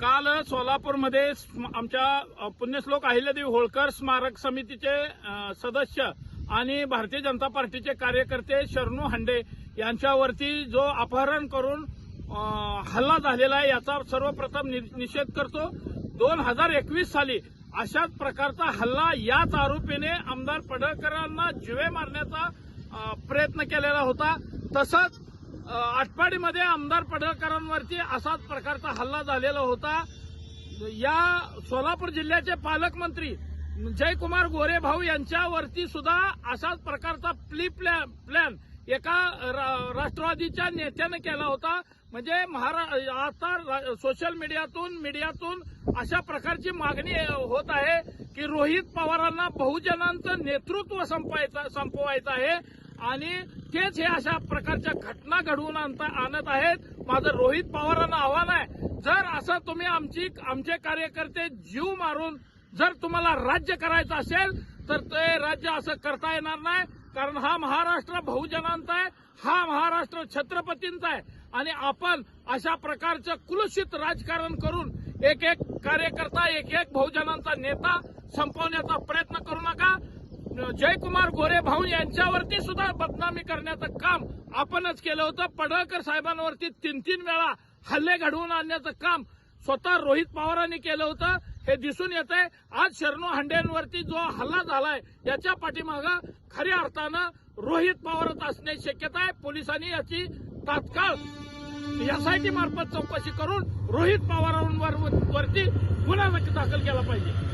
काल सोलापूरमध्ये स्म- आमच्या पुण्यश्लोक अहिल्यादेवी होळकर स्मारक समितीचे सदस्य आणि भारतीय जनता पार्टीचे कार्यकर्ते शरणू हांडे यांच्यावरती जो अपहरण करून हल्ला झालेला आहे याचा सर्वप्रथम नि- निषेध करतो. दोन हजार एकवीस साली अशाच प्रकारचा हल्ला याच आरोपीने आमदार पडळकरांना जिवे मारण्याचा प्रयत्न केलेला होता. तसंच आटपाडीमध्ये आमदार पडळकरांवरती असाच प्रकारचा हल्ला झालेला होता. या सोलापूर जिल्ह्याचे पालकमंत्री जयकुमार गोरे भाऊ यांच्यावरती सुद्धा असाच प्रकारचा प्ली प्लॅन प्लॅन एका रा- राष्ट्रवादीच्या नेत्यानं केला होता. म्हणजे महारा आता सोशल मीडियातून मीडियातून अशा प्रकारची मागणी होत आहे की रोहित पवारांना बहुजनांचं नेतृत्व संपवायचं संपवायचं आहे. आणि तेच हे अशा प्रकारच्या घटना घडवून आणता- आणत आहेत. माझं रोहित पवारांना आव्हान आहे. जर असं तुम्ही आमची आमचे कार्यकर्ते जीव मारून जर तुम्हाला राज्य करायचं असेल तर ते राज्य असं करता येणार नाही. कारण हा महाराष्ट्र बहुजनांचा आहे. हा महाराष्ट्र छत्रपतींचा आहे. आणि आपण अशा प्रकारचं कुलुषित राजकारण करून एक एक कार्यकर्ता एक एक बहुजनांचा नेता संपवण्याचा प्रयत्न करू नका. जयकुमार गोरे भाऊ यांच्यावरती सुद्धा बदनामी करण्याचं काम आपणच केलं होतं. पडळकर साहेबांवरती तीन तीन वेळा हल्ले घडवून आणण्याचं काम स्वतः रोहित पवारांनी केलं होतं. हे दिसून येत आहे आज शरणू हांडेंवरती जो हल्ला झालाय याच्या पाठीमागं खऱ्या अर्थानं रोहित पवारच असण्याची शक्यता आहे. पोलिसांनी याची तात्काळ एसआयटी मार्फत चौकशी करून रोहित पवारांवर वरती गुन्हा दाखल केला पाहिजे.